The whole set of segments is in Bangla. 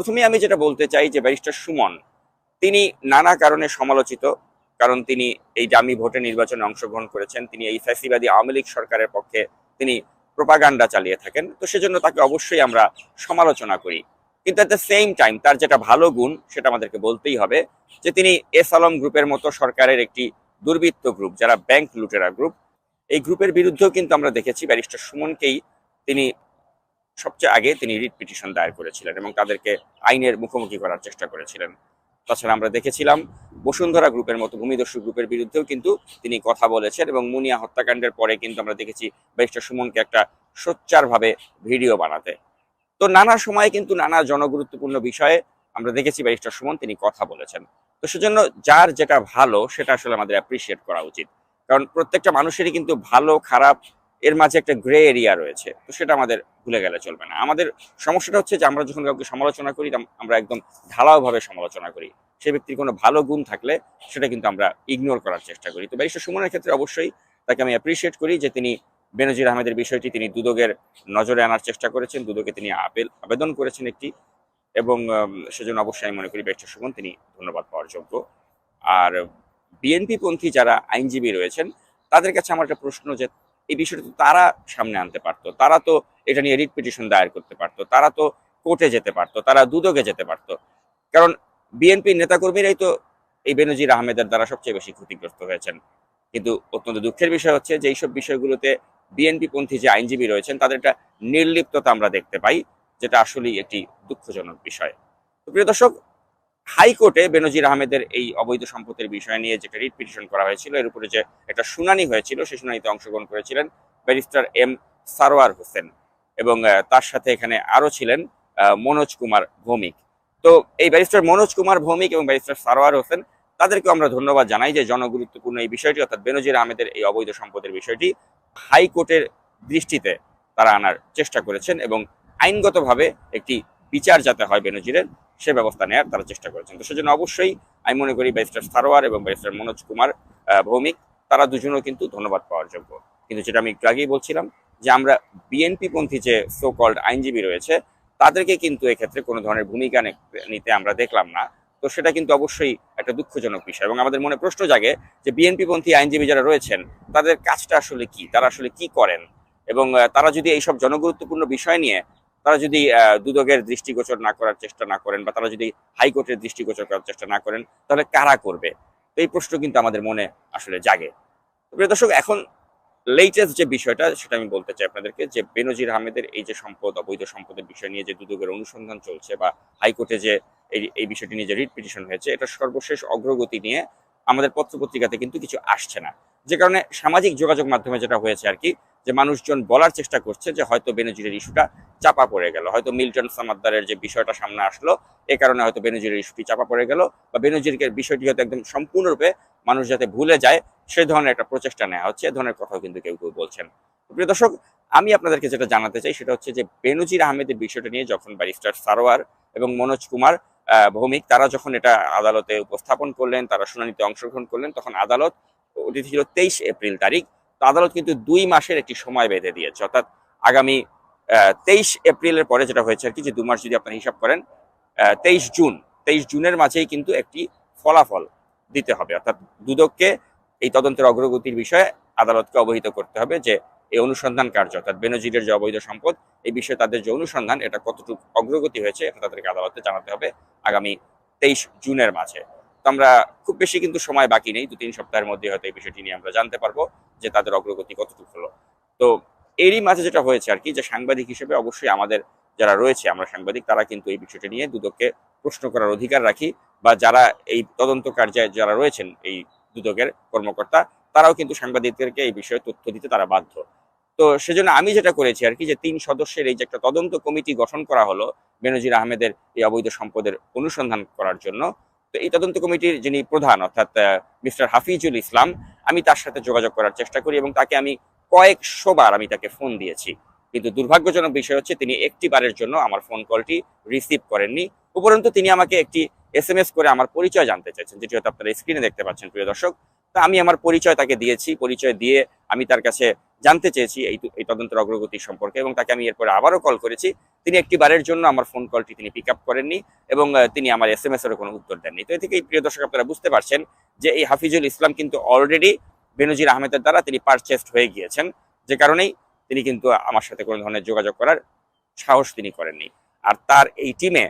প্রথমে আমি যেটা বলতে চাই যে ব্যারিস্টার সুমন, তিনি নানা কারণে সমালোচিত, কারণ তিনি এই ডামি ভোটে নির্বাচনে অংশগ্রহণ করেছেন। তিনি এই ফ্যাসিবাদী আওয়ামী লীগ সরকারের পক্ষে তিনি প্রোপাগান্ডা চালিয়ে থাকেন। তো সেজন্য তাকে অবশ্যই আমরা সমালোচনা করি। কিন্তু অ্যাট দ্য সেম টাইম তার যেটা ভালো গুণ সেটা আমাদেরকে বলতেই হবে যে তিনি এস আলম গ্রুপের মতো সরকারের একটি দুর্বৃত্ত গ্রুপ, যারা ব্যাংক লুটেরা গ্রুপ এই গ্রুপের বিরুদ্ধেও কিন্তু আমরা দেখেছি ব্যারিস্টার সুমনকেই তিনি সবচেয়ে আগে তিনি রিট পিটিশন দায়ের করেছিলেন এবং তাদেরকে আইনের মুখোমুখি করার চেষ্টা করেছিলেন। তাছাড়া আমরা দেখেছিলাম বসুন্ধরা গ্রুপের মতো ভূমিদস্যু গ্রুপের বিরুদ্ধেও কিন্তু তিনি কথা বলেছেন এবং মুনিয়া হত্যাকাণ্ডের পরে কিন্তু আমরা দেখেছি ব্যারিস্টার সুমনকে একটা সোচ্চারভাবে ভিডিও বানাতে। তো নানা সময়ে কিন্তু নানা জনগুরুত্বপূর্ণ বিষয়ে আমরা দেখেছি ব্যারিস্টার সুমন তিনি কথা বলেছেন। তো সেজন্য যার যেটা ভালো সেটা আসলে আমাদের অ্যাপ্রিসিয়েট করা উচিত। কারণ প্রত্যেকটা মানুষেরই কিন্তু ভালো, খারাপ এর মাঝে একটা গ্রে এরিয়া রয়েছে। তো সেটা আমাদের ভুলে গেলে চলবে না। আমাদের সমস্যাটা হচ্ছে যে আমরা যখন কাউকে সমালোচনা করি আমরা একদম ঢালাওভাবে সমালোচনা করি। সে ব্যক্তির কোনো ভালো গুণ থাকলে সেটা কিন্তু আমরা ইগনোর করার চেষ্টা করি। তো ব্যারিস্টার সুমনের ক্ষেত্রে অবশ্যই তাকে আমি অ্যাপ্রিসিয়েট করি যে তিনি বেনজির আহমেদের বিষয়টি তিনি দুদকের নজরে আনার চেষ্টা করেছেন। দুদকে তিনি আপিল আবেদন করেছেন একটি। এবং সেজন্য অবশ্যই আমি মনে করি ব্যারিস্টার সুমন তিনি ধন্যবাদ পাওয়ার যোগ্য। আর বিএনপি পন্থী যারা আইনজীবী রয়েছেন, তাদের কাছে আমার একটা প্রশ্ন যে এই বিষয়টা তো তারা সামনে আনতে পারতো। তারা তো এটা নিয়ে রিট পিটিশন দায়ের করতে পারতো। তারা তো কোর্টে যেতে পারতো। তারা দুদকে যেতে পারতো। কারণ বিএনপি নেতাকর্মীরাই তো এই বেনজির আহমেদের দ্বারা সবচেয়ে বেশি ক্ষতিগ্রস্ত হয়েছেন। কিন্তু অত্যন্ত দুঃখের বিষয় হচ্ছে যে এইসব বিষয়গুলোতে বিএনপি পন্থী যে আইনজীবী রয়েছেন, তাদের একটা নির্লিপ্ততা আমরা দেখতে পাই, যেটা আসলেই একটি দুঃখজনক বিষয়। প্রিয় দর্শক হাইকোর্টে বেনজির আহমেদের এই অবৈধ সম্পত্তির বিষয় নিয়ে যেটা রিট পিটিশন করা হয়েছিল, এর উপরে যে একটা শুনানি হয়েছিল সেই শুনানিতে অংশগ্রহণ করেছিলেন ব্যারিস্টার এম সারোয়ার হোসেন এবং তার সাথে এখানে আরও ছিলেন মনোজ কুমার ভৌমিক। তো এই ব্যারিস্টার মনোজ কুমার ভৌমিক এবং ব্যারিস্টার সারোয়ার হোসেন, তাদেরকে আমরা ধন্যবাদ জানাই যে জনগুরুত্বপূর্ণ এই বিষয়টি, অর্থাৎ বেনজির আহমেদের এই অবৈধ সম্পদের বিষয়টি হাইকোর্টের দৃষ্টিতে তারা আনার চেষ্টা করেছেন এবং আইনগতভাবে একটি বিচার যাতে হয় বেনজিরের সে ব্যবস্থা নেওয়ার তারা চেষ্টা করেছেন। তো সেজন্য অবশ্যই আমি মনে করি ব্যারিস্টার সারোয়ার এবং ব্যারিস্টার মনোজ কুমার ভৌমিক, তারা দুজনও কিন্তু ধন্যবাদ পাওয়ার যোগ্য। কিন্তু যেটা আমি একটু আগেই বলছিলাম যে আমরা বিএনপি পন্থী যে সো কল্ড আইনজীবী রয়েছে, তাদেরকে কিন্তু এক্ষেত্রে কোনো ধরনের ভূমিকা নিতে আমরা দেখলাম না। তো সেটা কিন্তু অবশ্যই একটা দুঃখজনক বিষয় এবং আমাদের মনে প্রশ্ন জাগে যে বিএনপি পন্থী আইনজীবী যারা রয়েছেন, তাদের কাজটা আসলে কি? তারা আসলে কি করেন? এবং তারা যদি এইসব জনগুরুত্বপূর্ণ বিষয় নিয়ে তারা যদি দুদকের দৃষ্টিগোচর না করার চেষ্টা না করেন বা তারা যদি হাইকোর্টের দৃষ্টিগোচর করার চেষ্টা না করেন, তাহলে কারা করবে? এই প্রশ্ন কিন্তু আমাদের মনে আসলে জাগে। দর্শক, এখন লেটেস্ট যে বিষয়টা, সেটা আমি বলতে চাই আপনাদেরকে যে বেনজির আহমেদের এই যে সম্পদ, অবৈধ সম্পদের বিষয় নিয়ে যে দুদকের অনুসন্ধান চলছে বা হাইকোর্টে যে এই এই বিষয়টি নিয়ে যে রিট পিটিশন হয়েছে, এটা সর্বশেষ অগ্রগতি নিয়ে আমাদের পত্রপত্রিকাতে কিন্তু কিছু আসছে না। যে কারণে সামাজিক যোগাযোগ মাধ্যমে যেটা হয়েছে আর কি যে মানুষজন বলার চেষ্টা করছে যে হয়তো বেনজিরের ইস্যুটা চাপা পড়ে গেল। হয়তো মিল্টন সামাদ্দারের যে বিষয়টা সামনে আসলো, এ কারণে হয়তো বেনজিরের ইস্যুটি চাপা পড়ে গেল বা বেনজিরকে বিষয়টি হয়তো একদম সম্পূর্ণরূপে মানুষ যাতে ভুলে যায়, সে ধরনের একটা প্রচেষ্টা নেওয়া হচ্ছে। এ ধরনের কথাও কিন্তু কেউ কেউ বলছেন। প্রিয় দর্শক, আমি আপনাদেরকে যেটা জানাতে চাই সেটা হচ্ছে যে বেনজির আহমেদের বিষয়টা নিয়ে যখন ব্যারিস্টার সারোয়ার এবং মনোজ কুমার ভৌমিক, তারা যখন এটা আদালতে উপস্থাপন করলেন, তারা শুনানিতে অংশগ্রহণ করলেন, তখন আদালত ওটি ছিল তেইশ এপ্রিল তারিখ আদালত কিন্তু দুই মাসের একটি সময় বেঁধে দিয়েছে। অর্থাৎ আগামী তেইশ এপ্রিলের পরে যেটা হয়েছে আর কি, যে দু মাস যদি আপনার হিসাব করেন তেইশ জুন, তেইশ জুনের মাঝেই কিন্তু একটি ফলাফল দিতে হবে। অর্থাৎ দুদককে এই তদন্তের অগ্রগতির বিষয়ে আদালতকে অবহিত করতে হবে যে এই অনুসন্ধান কার্য, অর্থাৎ বেনজিরের যে অবৈধ সম্পদ, এই বিষয়ে তাদের যে অনুসন্ধান, এটা কতটুকু অগ্রগতি হয়েছে এটা তাদেরকে আদালতে জানাতে হবে আগামী তেইশ জুনের মাঝে। তো আমরা খুব বেশি কিন্তু সময় বাকি নেই দু তিন সপ্তাহের মধ্যে হয়তো এই বিষয়টি নিয়ে আমরা জানতে পারব। যে তাদের অগ্রগতি কতটুকু হলো। তো এরই মাঝে যেটা হয়েছে আর কি, যে সাংবাদিক হিসেবে অবশ্যই আমাদের যারা রয়েছে, আমরা সাংবাদিক, তারা কিন্তু এই বিষয়টি নিয়ে দুদককে প্রশ্ন করার অধিকার রাখি বা যারা এই তদন্ত কার্যে যারা রয়েছেন এই দুদকের কর্মকর্তা, তারাও কিন্তু সাংবাদিকদেরকে এই বিষয়ে তথ্য দিতে তারা বাধ্য। তো সেজন্য আমি যেটা করেছি আর কি, যে তিন সদস্যের এই যে একটা তদন্ত কমিটি গঠন করা হলো, বেনজির আহমেদের এই অবৈধ সম্পদের অনুসন্ধান করার জন্য তো এই তদন্ত কমিটির যিনি প্রধান, অর্থাৎ মিস্টার হাফিজুল ইসলাম, আমি তার সাথে যোগাযোগ করার চেষ্টা করি এবং তাকে আমি কয়েকশো বার আমি তাকে ফোন দিয়েছি। কিন্তু দুর্ভাগ্যজনক বিষয় হচ্ছে তিনি একটি বারের জন্য আমার ফোন কলটি রিসিভ করেননি। উপরন্তু তিনি আমাকে একটি এস এম এস করে আমার পরিচয় জানতে চাইছেন, যেটি হয়তো আপনারা স্ক্রিনে দেখতে পাচ্ছেন, প্রিয় দর্শক। তা আমি আমার পরিচয় তাকে দিয়েছি। পরিচয় দিয়ে আমি তার কাছে জানতে চেয়েছি এই এই তদন্তের অগ্রগতি সম্পর্কে এবং তাকে আমি এরপরে আবারও কল করেছি। তিনি একটি বারের জন্য আমার ফোন কলটি তিনি পিক আপ করেননি এবং তিনি আমার এস এম এস এর কোনো উত্তর দেননি। তো এ থেকে এই প্রিয় দর্শক, আপনারা বুঝতে পারছেন যে এই হাফিজুল ইসলাম কিন্তু অলরেডি বেনজির আহমেদের দ্বারা তিনি পারচেসড হয়ে গিয়েছেন। যে কারণেই তিনি কিন্তু আমার সাথে কোনো ধরনের যোগাযোগ করার সাহস তিনি করেননি। আর তার এই টিমে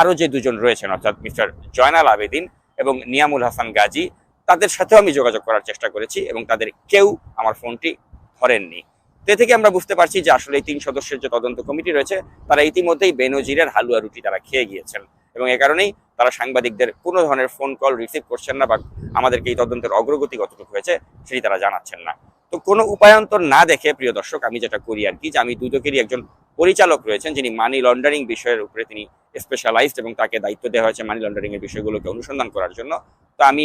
আরও যে দুজন রয়েছেন, অর্থাৎ মিস্টার জয়নাল আবেদিন এবং নিয়ামুল হাসান গাজী, তাদের সাথেও আমি যোগাযোগ করার চেষ্টা করেছি এবং তাদের কেউ আমার ফোনটি ধরেননি। তে থেকে আমরা বুঝতে পারছি যে আসলে এই তিন সদস্যের যে তদন্ত কমিটি রয়েছে, তারা ইতিমধ্যেই বেনজিরের হালুয়া রুটি তারা খেয়ে গিয়েছেন। এবং এ কারণেই তারা সাংবাদিকদের কোনো ধরনের ফোন কল রিসিভ করছেন না বা আমাদেরকে এই তদন্তের অগ্রগতি কতটুকু হয়েছে সেটি তারা জানাচ্ছেন না। তো কোনো উপায়ন্তর না দেখে, প্রিয় দর্শক, আমি যেটা করি আর কি, যে আমি দুদকেরই একজন পরিচালক রয়েছেন যিনি মানি লন্ডারিং বিষয়ের উপরে তিনি স্পেশালাইজড এবং তাকে দায়িত্ব দেওয়া হয়েছে মানি লন্ডারিং এর বিষয়গুলোকে অনুসন্ধান করার জন্য। তো আমি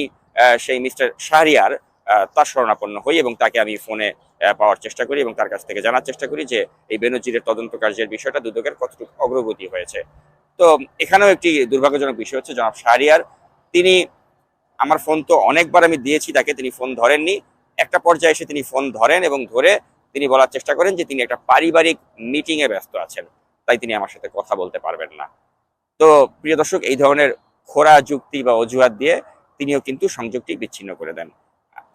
সেই মিস্টার শাহরিয়ার তার শরণাপন্ন হই এবং তাকে আমি ফোনে পাওয়ার চেষ্টা করি এবং তার কাছ থেকে জানার চেষ্টা করি যে এই বেনজিরের তদন্ত কার্যের বিষয়টা দুদকের কতটুকু অগ্রগতি হয়েছে। তো এখানেও একটি দুর্ভাগ্যজনক বিষয় হচ্ছে জনাব শাহরিয়ার, তিনি আমার ফোন তো অনেকবার আমি দিয়েছি তাকে, তিনি ফোন ধরেননি। একটা পর্যায়ে এসে তিনি ফোন ধরেন এবং ধরে তিনি বলার চেষ্টা করেন যে তিনি একটা পারিবারিক মিটিং এ ব্যস্ত আছেন, তাই তিনি আমার সাথে কথা বলতে পারবেন না। তো প্রিয় দর্শক, এই ধরনের খোরা যুক্তি বা অজুহাত দিয়ে তিনিও কিন্তু সংযোগটি বিচ্ছিন্ন করে দেন।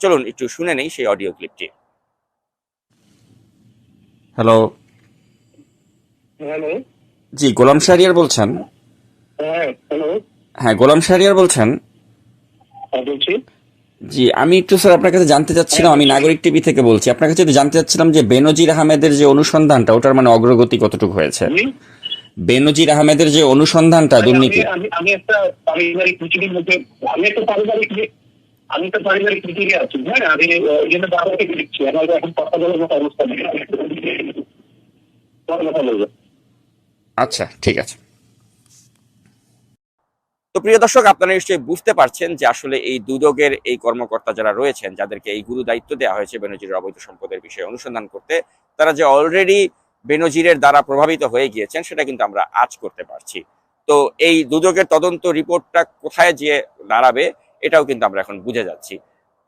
চলুন একটু শুনে নেই সেই অডিও ক্লিপটি হ্যালো হ্যালো জি গোলাম শাহরিয়ার বলছেন। হ্যাঁ হ্যাঁ গোলাম শাহরিয়ার বলছেন। হ্যাঁ জি আমি একটু স্যার আপনার কাছে জানতে চাচ্ছিলাম আমি নাগরিক টিভি থেকে বলছি। আপনার কাছে একটু জানতে চাচ্ছিলাম যে বেনজির আহমেদের যে অনুসন্ধানটা ওটার মানে অগ্রগতি কতটুকু হয়েছে? বেনজির আহমেদের যে অনুসন্ধানটা দুর্নীতি। আমি আমি একটা পারিবারিক আমি একটা পারিবারিক আমি একটা পারিবারিক মিটিংয়ে আছি। হ্যাঁ আমি ওই জন্য বাবাকে লিখছি। আমার এখন কথা বলার মতো অবস্থা নেই। কথা বলব। আচ্ছা ঠিক আছে। তো প্রিয় দর্শক আপনারা নিশ্চয়ই বুঝতে পারছেন যে আসলে এই দুদকের এই কর্মকর্তা যারা রয়েছেন যাদেরকে এই গুরু দায়িত্ব দেওয়া হয়েছে বেনজিরের অবৈধ সম্পদের বিষয়ে অনুসন্ধান করতে তারা যে অলরেডি বেনজিরের দ্বারা প্রভাবিত হয়ে গিয়েছেন সেটা কিন্তু আমরা আজ করতে পারছি। তো এই দুদকের তদন্ত রিপোর্টটা কোথায় যে দাঁড়াবে এটাও কিন্তু আমরা এখন বুঝে যাচ্ছি।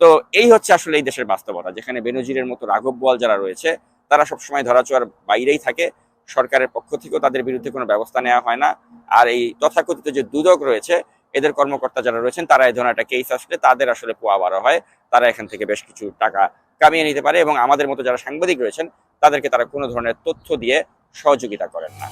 তো এই হচ্ছে আসলে এই দেশের বাস্তবতা, যেখানে বেনজিরের মতো রাঘব বোয়াল যারা রয়েছে, তারা সবসময় ধরাছোঁয়ার বাইরেই থাকে। সরকারের পক্ষ থেকেও তাদের বিরুদ্ধে কোনো ব্যবস্থা নেওয়া হয় না। আর এই তথাকথিত যে দুদক রয়েছে, এদের কর্মকর্তা যারা রয়েছেন, তারা এই ধরনের একটা কেস আসলে তাদের আসলে পোয়া বাড়া হয়। তারা এখান থেকে বেশ কিছু টাকা কামিয়ে নিতে পারে এবং আমাদের মতো যারা সাংবাদিক রয়েছেন, তাদেরকে তারা কোনো ধরনের তথ্য দিয়ে সহযোগিতা করেন না।